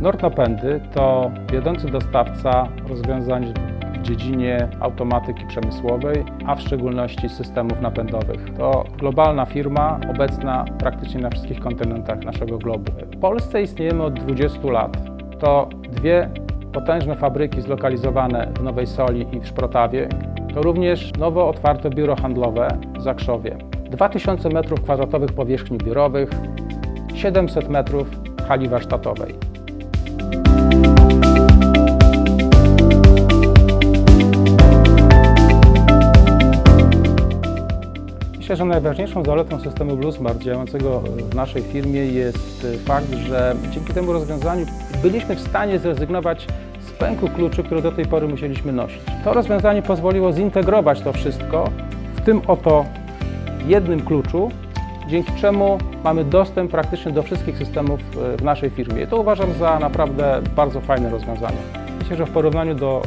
Nordnapędy to wiodący dostawca rozwiązań w dziedzinie automatyki przemysłowej, a w szczególności systemów napędowych. To globalna firma obecna praktycznie na wszystkich kontynentach naszego globu. W Polsce istniejemy od 20 lat. To dwie potężne fabryki zlokalizowane w Nowej Soli i w Szprotawie. To również nowo otwarte biuro handlowe w Zakrzowie. 2000 m2 powierzchni biurowych, 700 metrów hali warsztatowej. Myślę, że najważniejszą zaletą systemu BlueSmart działającego w naszej firmie jest fakt, że dzięki temu rozwiązaniu byliśmy w stanie zrezygnować z pęku kluczy, który do tej pory musieliśmy nosić. To rozwiązanie pozwoliło zintegrować to wszystko w tym oto jednym kluczu, dzięki czemu mamy dostęp praktycznie do wszystkich systemów e, w naszej firmie. I to uważam za naprawdę bardzo fajne rozwiązanie. Myślę, że w porównaniu do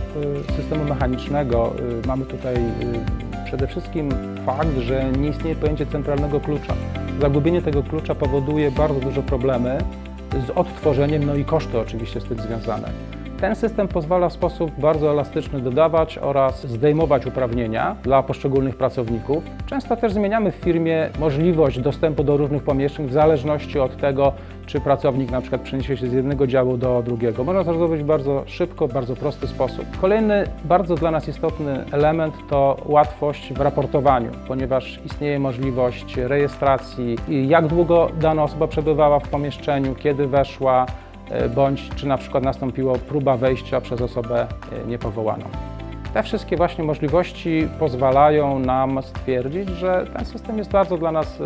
y, systemu mechanicznego y, mamy tutaj y, przede wszystkim fakt, że nie istnieje pojęcie centralnego klucza. Zagubienie tego klucza powoduje bardzo duże problemy z odtworzeniem, no i koszty oczywiście z tym związane. Ten system pozwala w sposób bardzo elastyczny dodawać oraz zdejmować uprawnienia dla poszczególnych pracowników. Często też zmieniamy w firmie możliwość dostępu do różnych pomieszczeń w zależności od tego, czy pracownik na przykład przeniesie się z jednego działu do drugiego. Można to zrobić bardzo szybko, bardzo prosty sposób. Kolejny bardzo dla nas istotny element to łatwość w raportowaniu, ponieważ istnieje możliwość rejestracji, jak długo dana osoba przebywała w pomieszczeniu, kiedy weszła, bądź czy na przykład nastąpiła próba wejścia przez osobę e, niepowołaną. Te wszystkie właśnie możliwości pozwalają nam stwierdzić, że ten system jest bardzo dla nas y,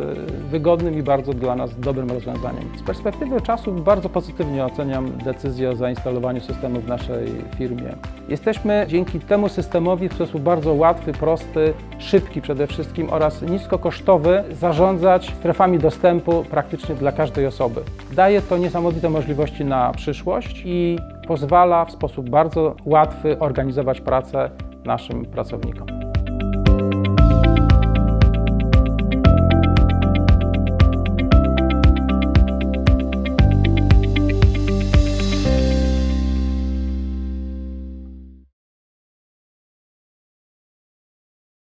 wygodnym i bardzo dla nas dobrym rozwiązaniem. Z perspektywy czasu bardzo pozytywnie oceniam decyzję o zainstalowaniu systemu w naszej firmie. Jesteśmy dzięki temu systemowi w sposób bardzo łatwy, prosty, szybki przede wszystkim oraz niskokosztowy zarządzać strefami dostępu praktycznie dla każdej osoby. Daje to niesamowite możliwości na przyszłość i pozwala w sposób bardzo łatwy organizować pracę naszym pracownikom.